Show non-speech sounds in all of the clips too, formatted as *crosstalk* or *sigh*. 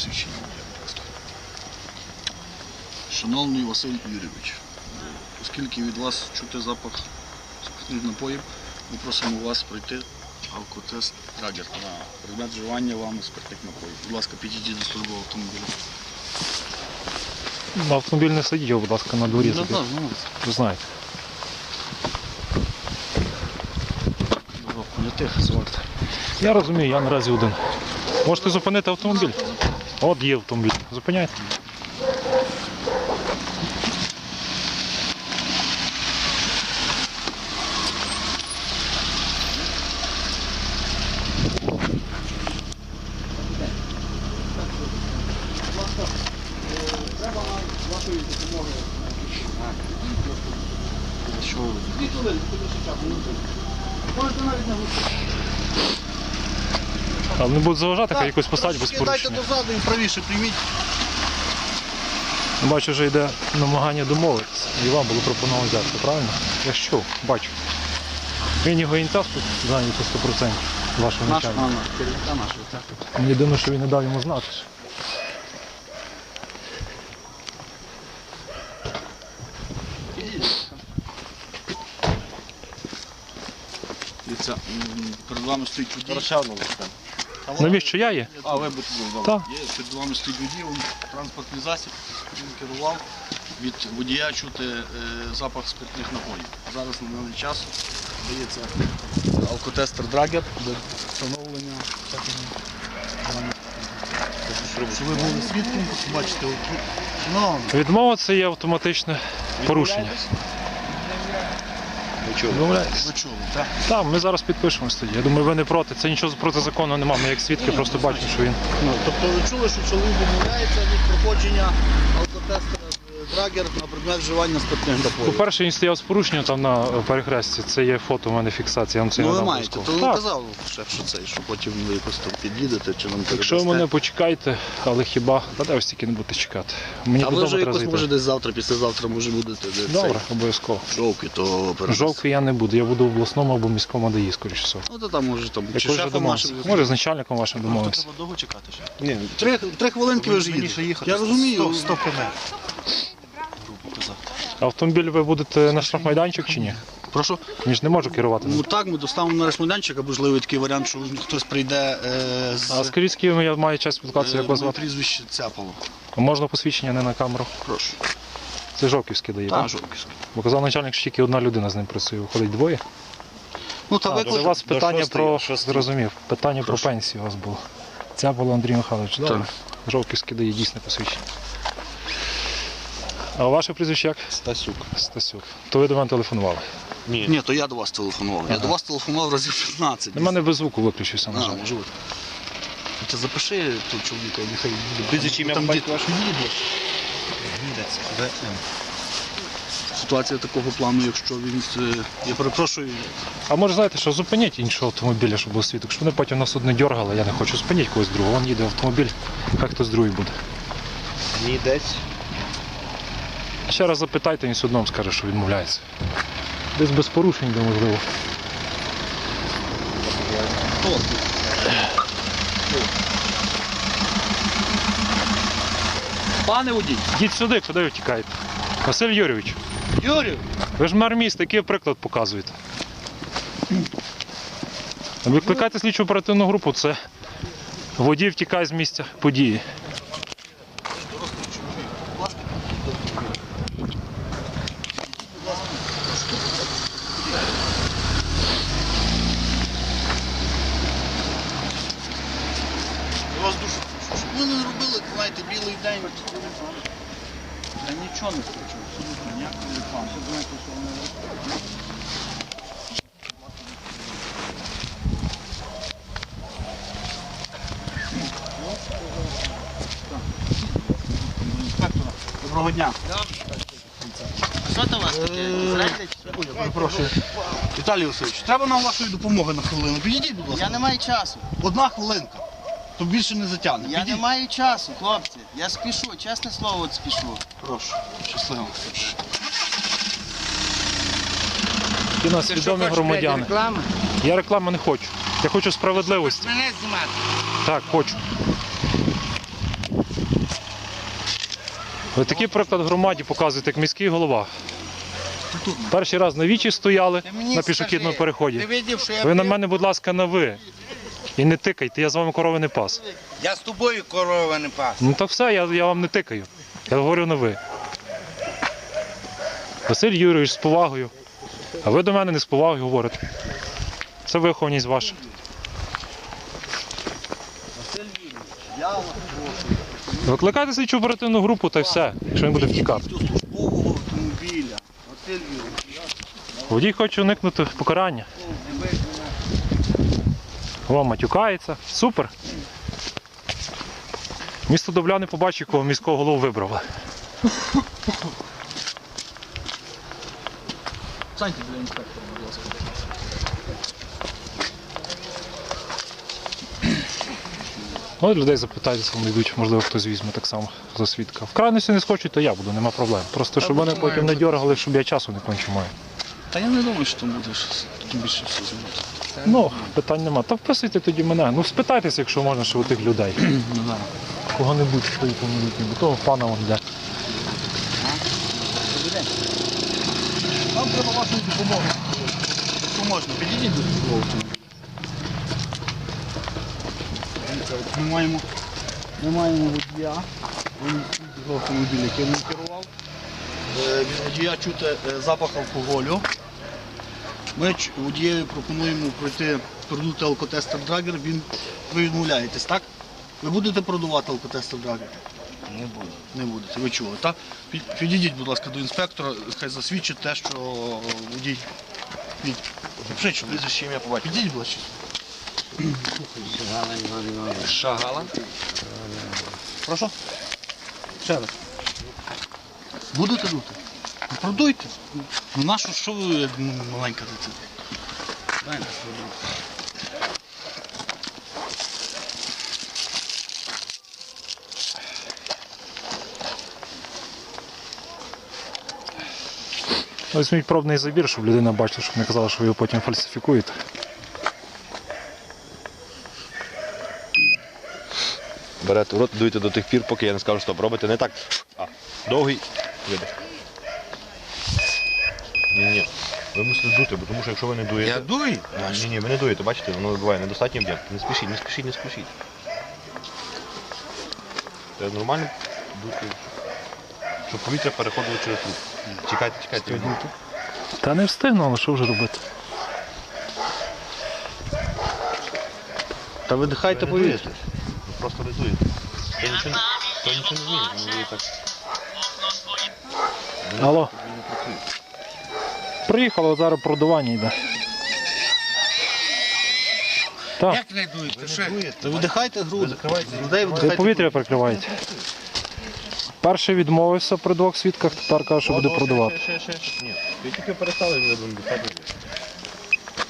посвідчення просто. Шановний Василь Юрійович, оскільки від вас чути запах спиртних напоїв, ми просимо вас пройти алкотест радір на предмет вживання вами спиртних напоїв. Будь ласка, підійдіть до службового автомобіля. На автомобіль не сидіть, будь ласка, на дворі. Не знаю. ну, Ви знаєте. Я розумію, я наразі один. Можете зупинити автомобіль? От є автомобіль. Зупиняйте. Треба вашої допомоги. Що ви? Можете навіть не Але не будуть заважати, хай якось посадь без Дайте порушення. дозаду і правіше прийміть. Бачу, вже йде намагання домовитися. І вам було пропоновано взяти, правильно? Я чув, бачу. Він його інтас тут зайнято 100% вашого Наш начальника. Анна, керівника нашого, так. Мені дивно, що він не дав йому знати. Дивіться, м, перед вами стоїть водій. Навіщо я є? А, ви будете Так. Є, перед вами стоїть водій, він транспортний засіб, він керував. Від водія чути е, запах спиртних напоїв. Зараз на даний час дається алкотестер Драгер для встановлення всякого. Що ви були свідком, бачите, от, ну, Відмова це є автоматичне порушення. Відмовляєтесь? Ви чули, так? Так, ми зараз підпишемось тоді. Я думаю, ви не проти. Це нічого проти закону немає. Ми як свідки просто бачимо, що він. Ну, тобто ви чули, що чоловік відмовляється від проходження алкотестера Драгер на предмет вживання спиртних напоїв. По-перше, він стояв з порушенням там на перехресті. Це є фото, у мене фіксація. Я вам це Ну ви надам маєте, то ви Так, казав шеф, що це, що потім ви якось там під'їдете чи нам Якщо ви передасте. мене почекаєте, але хіба та де ось тільки не будете чекати. Мені А ви додому вже треба якось зайти. може десь завтра, післязавтра може будете де Добре, цей обов'язково. жовки, то передасте. Жовтки я не буду, я буду в обласному або міському ДАІ, скоріше всього. Ну то там може там чи вже шефом домовилися. нашим. Може, з начальником вашим домовився. Треба довго чекати ще. Ні, три, три хвилинки ви ж Мені їдете. їхати. Я розумію. 100 км. Автомобіль ви будете на штрафмайданчик чи ні? Прошу. Ні ж не можу керувати. Ну так, ми доставимо на решмайданчик, а можливий такий варіант, що хтось прийде е, з А скажіть, з ким я маю час спілкуватися, як е, вас звати? прізвище Цяпало. Можна посвідчення не на камеру. Прошу. Це Жовківський дає, Так, так? Жовківський. Бо казав начальник, що тільки одна людина з ним працює, виходить двоє. Ну та А, виклик. у вас до питання шостої, про шостої. зрозумів. Питання Прошу. про пенсію у вас було. Це було Андрій Михайлович. Добре. Жовківський дає дійсне посвідчення. А ваше прізвище як? Стасюк. Стасюк. То ви до мене телефонували. Ні. Ні, то я до вас телефонував. Я до вас телефонував разів 15. У мене без звуку виключився, на А, жаль. може бути. Ти запиши тут чоловіка, нехай буде. Прізвище, ім'я, Там дід- ваш? дід. Гнідець. ВМ. Ситуація такого плану, якщо він. е, Я перепрошую, А може знаєте, що зупиніть іншого автомобіля, щоб був свідок, щоб вони потім нас тут не дергали, я не хочу. Зупиніть когось другого. Вон їде автомобіль, хай хтось другий буде. Гнідець. Ще раз запитайте, він вам скаже, що відмовляється. Десь без порушень, де можливо. Пане водій, Йдіть сюди, куди ви втікаєте? Василь Юрійович, Юрію, ви ж мер міста, який приклад показуєте? Викликайте слідчу оперативну групу, це водій втікає з місця події. я вас дуже прошу, щоб ви не робили, знаєте, білий день. Я нічого не хочу, абсолютно ніякої реклами. Все знаєте, що вони Інспектора, Доброго дня. Що то у вас таке? Зрадьте? Ой, я перепрошую. Віталій Васильович, треба нам вашої допомоги на хвилину. Підійдіть, будь ласка. Я не маю часу. Одна хвилинка. То більше не затягне. Я не Підійдіть. маю часу, хлопці. Я спішу, чесне слово, от спішу. Прошу. Щасливо. Ті нас відомі громадяни. реклами? Я реклами не хочу. Я хочу справедливості. Мене знімати. Так, хочу. Ви такий приклад громаді показуєте, як міський голова. Перший раз на вічі стояли на пішохідному переході. Ти Ви на мене, будь ласка, на ви. І не тикайте, я з вами корови не пас. Я з тобою корова не пас. Ну так все, я, я вам не тикаю. Я говорю на ви. Василь Юрійович з повагою. А ви до мене не з повагою говорите. Це вихованість ваша. Викликайте слідчу оперативну групу та й все, якщо він буде втікати. Водій хоче уникнути покарання. О, матюкається. Супер. Місто Добляни побачить, кого міського голову вибрали. Станьте для інспектора, будь ласка. Ну, людей запитайтеся, вони йдуть, можливо, хтось візьме так само за свідка. В крайності не схочуть, то я буду, нема проблем. Просто щоб вони потім не дергали, щоб я часу не кончу маю. Та я не думаю, що там буде щось більше все знімати. Ну, питань нема. Та вписуйте тоді мене. Ну спитайтеся, якщо можна, що у тих людей. *clears throat* Кого-небудь, хто їх повнолітній, бо того пана вон йде. Нам треба вашої допомоги. Якщо можна, підійдіть до от Ми маємо, ми маємо водія, він з автомобіля, який він керував. Е, Від водія чути е, запах алкоголю. Ми водієві пропонуємо пройти, продути алкотестер драгер, він, ви відмовляєтесь, так? Ви будете продавати алкотестер драгер? Не буду. Не будете, ви чули, так? Підійдіть, будь ласка, до інспектора, хай засвідчить те, що водій. Під... Запишіть, що прізвище ім'я побачить. Підійдіть, будь ласка. Шагала. Прошу? Ще раз. Будете дути? Ну, продуйте. Ну нашу, що ви як маленька дитина? Дайте продуйте. Ну, Візьміть пробний забір, щоб людина бачила, щоб не казала, що ви його потім фальсифікуєте. Берете в рот, дуєте до тих пір, поки я не скажу, стоп. Робите не так. А довгий видих. Ні, ні. Ви мусите дути, бо тому що якщо ви не дуєте. Я дую. Ні, ні, ви не дуєте, бачите, воно буває недостатній об'єм. Не спішіть, не спішіть, не спішіть. Це нормально дути, щоб повітря переходило через труп. Чекайте, чекайте. Та не встигну, але що вже робити? Та видихайте Ви не дуєте. Ви просто не дуєте. То нічого, не- то нічого не змінить, ви так. Алло. Приїхало, зараз продавання йде. Так, Як не? Ти що? Та видихайте груди. закривайте людей ви видихайте. повітря прикриваєте. Перший відмовився при двох свідках, тепер каже, що буде продавати. Ще, ще, ще. Ні, ви тільки перестали вже.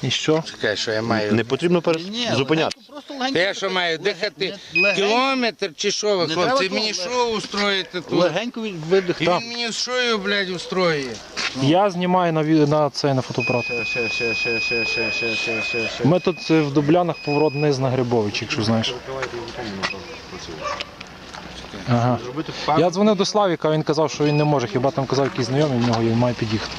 І що? Чекай, що я маю. Не потрібно перес... Ні, зупиняти. легенько, Та я що маю дихати легенько. кілометр чи що ви, Не хлопці? треба Мені того, що устроїте тут? Легенько від- видих. І він мені що, блядь, устроює? Я знімаю на, ві- на цей на фотоапарат. Ще, ще, ще, ще, ще, ще, ще, ще, ще, ще. Ми тут е, в Дублянах поворот вниз на Грибович, якщо знаєш. Ага. Зробити Я дзвонив до Славіка, він казав, що він не може. Хіба там казав якийсь знайомий, в нього він має під'їхати.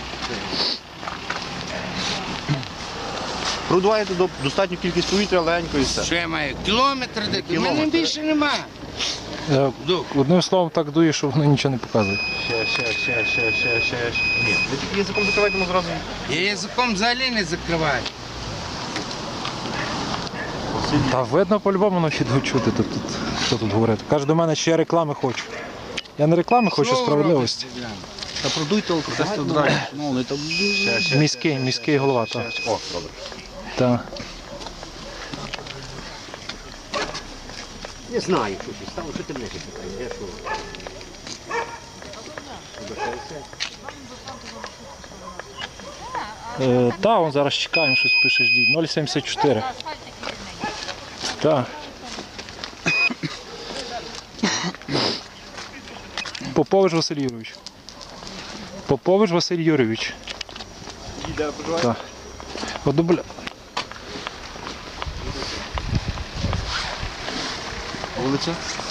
Продуваєте до достатню кількість повітря, легенько і все. Що я маю? Кілометр де? У мене Кілометр. більше нема. Е. Одним словом так дує, що воно нічого не показує. Ще, ще, ще, ще, ще, ще. Ні, ви тільки язиком закривайте, воно зразу. Я язиком взагалі не закриваю. Та видно по-любому на відео чути тут, тут, що тут говорити. Каже до мене, що я реклами хочу. Я не реклами хочу, Що справедливості. Та не там. Ще, ще, Міський, міський голова, так. О, добре. Та. Не знаю, що ти став, що ти мене питаєш? Я що? Е, та, он зараз чекаємо, щось пише ждіть. 074. Так. Попович Василь Юрійович. Попович Василь Юрійович. Так. От. Olacak.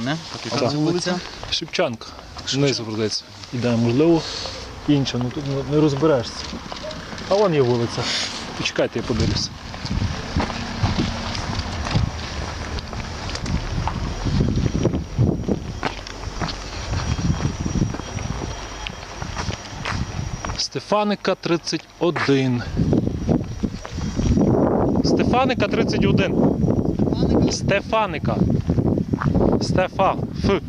Уляни. Яка це вулиця? Шевченка. Вниз вродиться. Іде, можливо, інша, ну тут не- розберешся. А вон є вулиця. Почекайте, я подивлюся. Стефаника 31. Стефаника 31. Стефаника. Стефа. Ф. Василь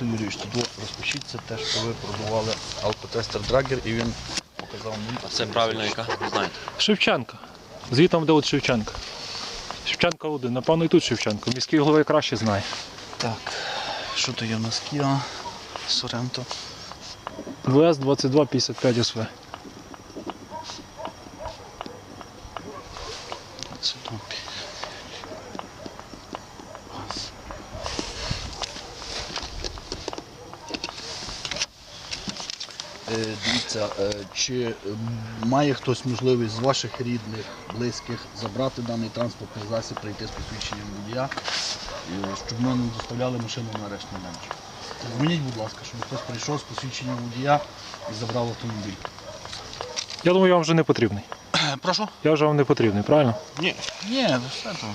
Юрійович, тут розпишіть це те, що ви продавали алкотестер Драгер і він показав мені. Це правильно, яка знаєте. Шевченка. Звітом де от Шевченка. Шевченка один. Напевно, і тут Шевченко. Міський голова краще знає. Так, що то є в нас Кіа, Соренто. ВС 2255 СВ. Дивіться, е, чи е, має хтось можливість з ваших рідних, близьких забрати даний транспортний засіб, прийти з посвідченням водія, е, щоб ми не доставляли машину на арешт майданчик? Дзвоніть, будь ласка, щоб хтось прийшов з посвідченням водія і забрав автомобіль. Я думаю, я вам вже не потрібний. Прошу? Я вже вам не потрібний, правильно? Ні. Ні, все там.